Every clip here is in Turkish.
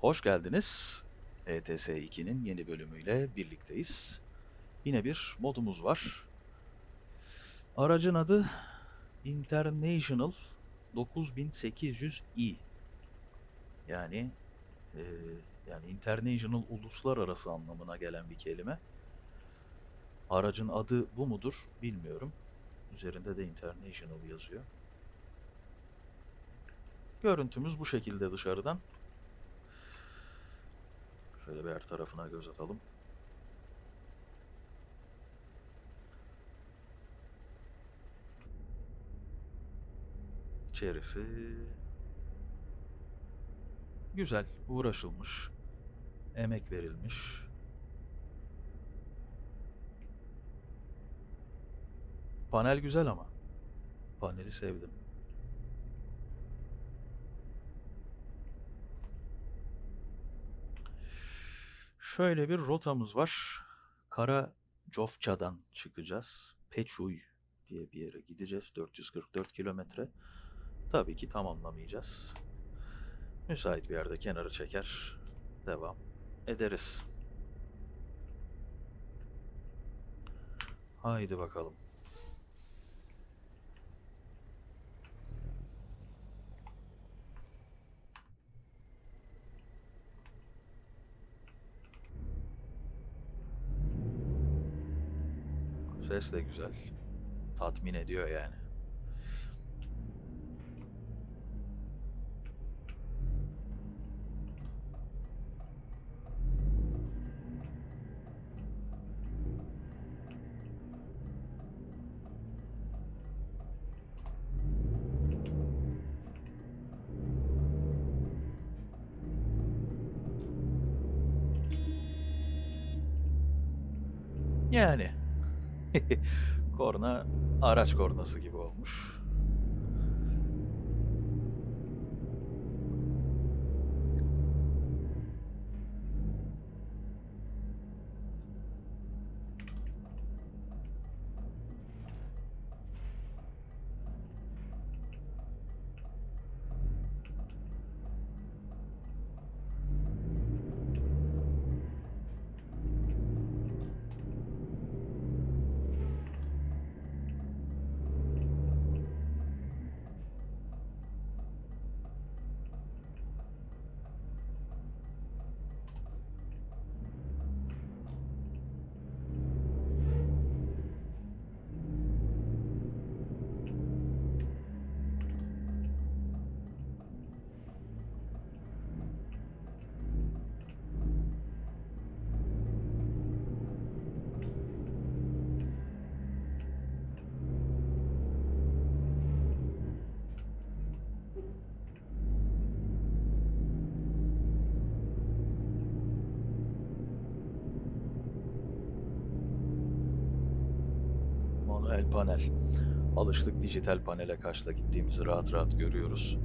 Hoş geldiniz. ETS 2'nin yeni bölümüyle birlikteyiz. Yine bir modumuz var. Aracın adı International 9800i. Yani e, yani international uluslararası anlamına gelen bir kelime. Aracın adı bu mudur bilmiyorum. Üzerinde de international yazıyor. Görüntümüz bu şekilde dışarıdan. Şöyle bir her tarafına göz atalım. İçerisi güzel, uğraşılmış, emek verilmiş. Panel güzel ama. Paneli sevdim. Şöyle bir rotamız var. Kara Cofça'dan çıkacağız. Peçuy diye bir yere gideceğiz. 444 kilometre. Tabii ki tamamlamayacağız. Müsait bir yerde kenarı çeker. Devam ederiz. Haydi bakalım. Ses de güzel. Tatmin ediyor yani. Yani korna araç kornası gibi olmuş. Manuel panel. Alıştık dijital panele kaçla gittiğimizi rahat rahat görüyoruz.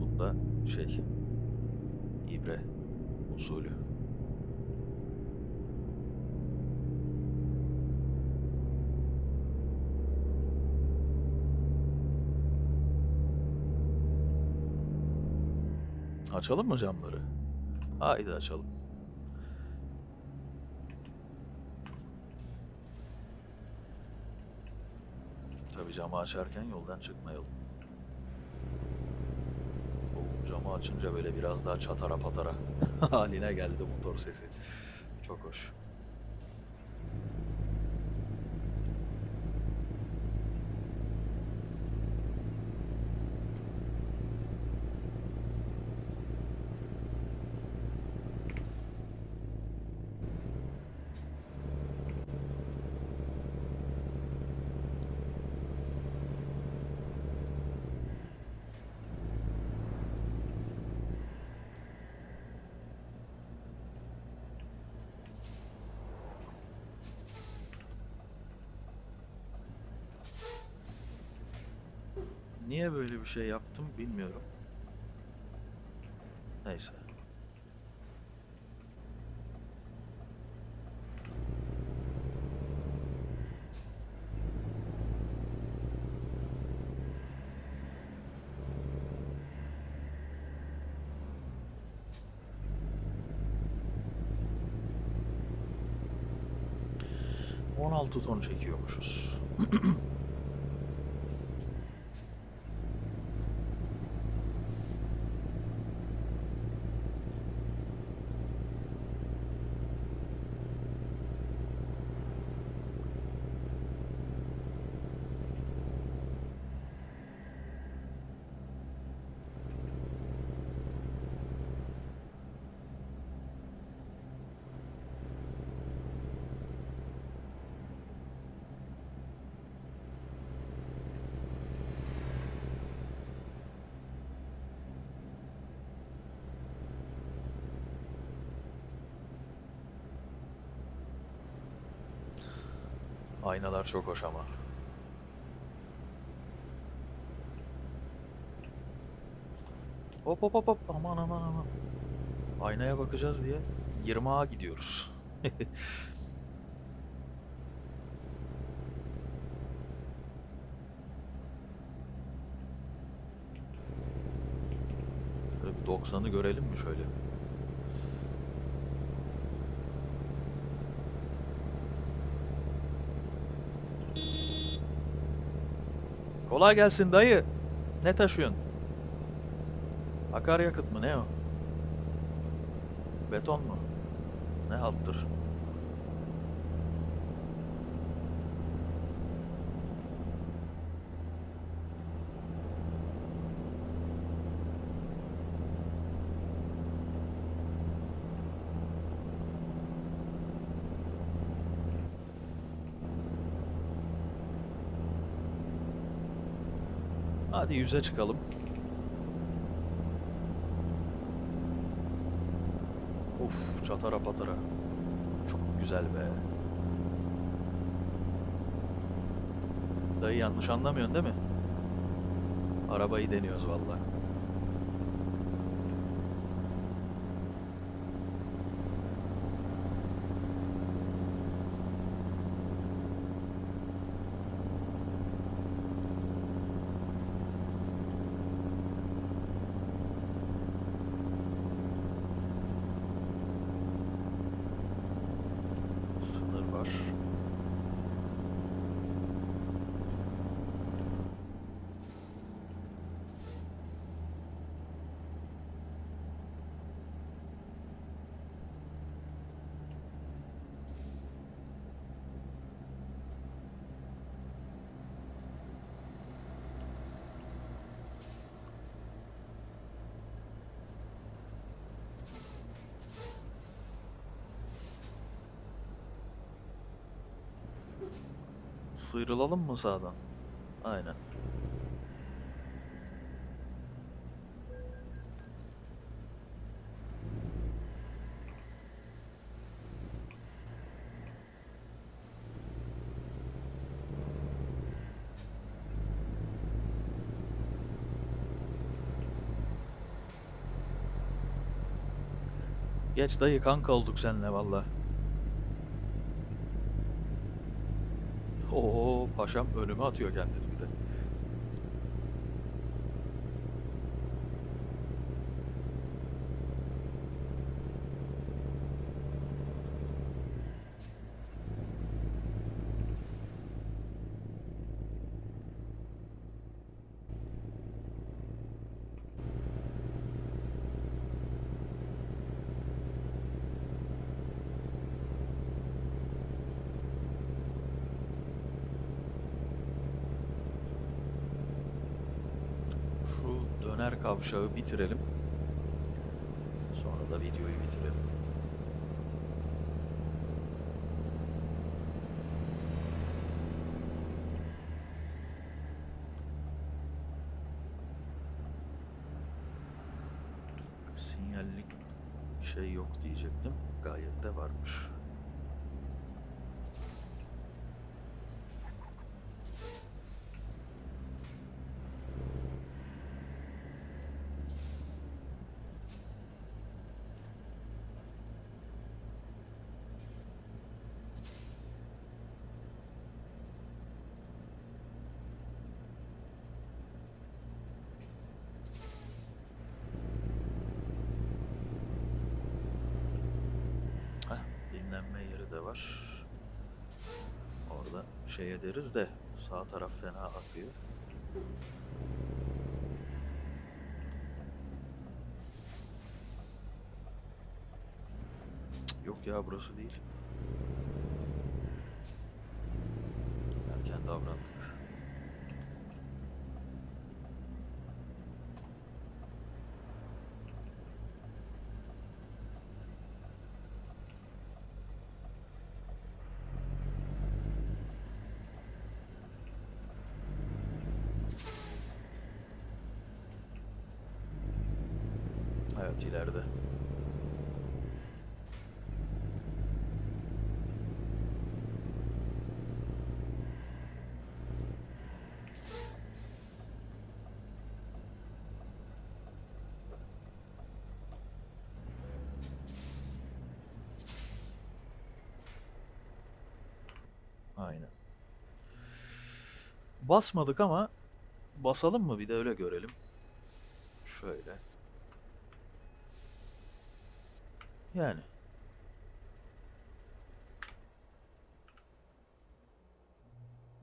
Bunda şey ibre usulü. Açalım mı camları? Haydi açalım. Tabii camı açarken yoldan çıkmayalım. Oo, camı açınca böyle biraz daha çatara patara haline geldi motor sesi. Çok hoş. Niye böyle bir şey yaptım bilmiyorum. Neyse. altı ton çekiyormuşuz. Aynalar çok hoş ama. Hop hop hop hop aman aman aman. Aynaya bakacağız diye 20'a gidiyoruz. Şöyle bir 90'ı görelim mi şöyle? Kolay gelsin dayı. Ne taşıyorsun? Akaryakıt mı ne o? Beton mu? Ne halttır? Hadi yüze çıkalım. Of çatara patara. Çok güzel be. Dayı yanlış anlamıyorsun değil mi? Arabayı deniyoruz valla. Dios. Sıyrılalım mı sağdan? Aynen. Geç dayı kanka olduk seninle valla. Paşam önüme atıyor kendini bir de. Kavşağı bitirelim. Sonra da videoyu bitirelim. Sinyallik şey yok diyecektim. Gayet de varmış. Dinlenme yeri de var. şey ederiz de sağ taraf fena akıyor. Yok ya burası değil. Erken davrandık. Evet. Aynen. Basmadık ama basalım mı bir de öyle görelim. Şöyle. Yani.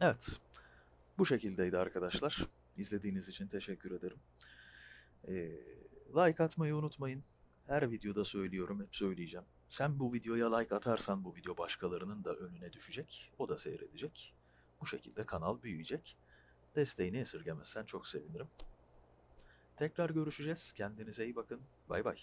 Evet. Bu şekildeydi arkadaşlar. İzlediğiniz için teşekkür ederim. Ee, like atmayı unutmayın. Her videoda söylüyorum, hep söyleyeceğim. Sen bu videoya like atarsan bu video başkalarının da önüne düşecek. O da seyredecek. Bu şekilde kanal büyüyecek. Desteğini esirgemezsen çok sevinirim. Tekrar görüşeceğiz. Kendinize iyi bakın. Bay bay.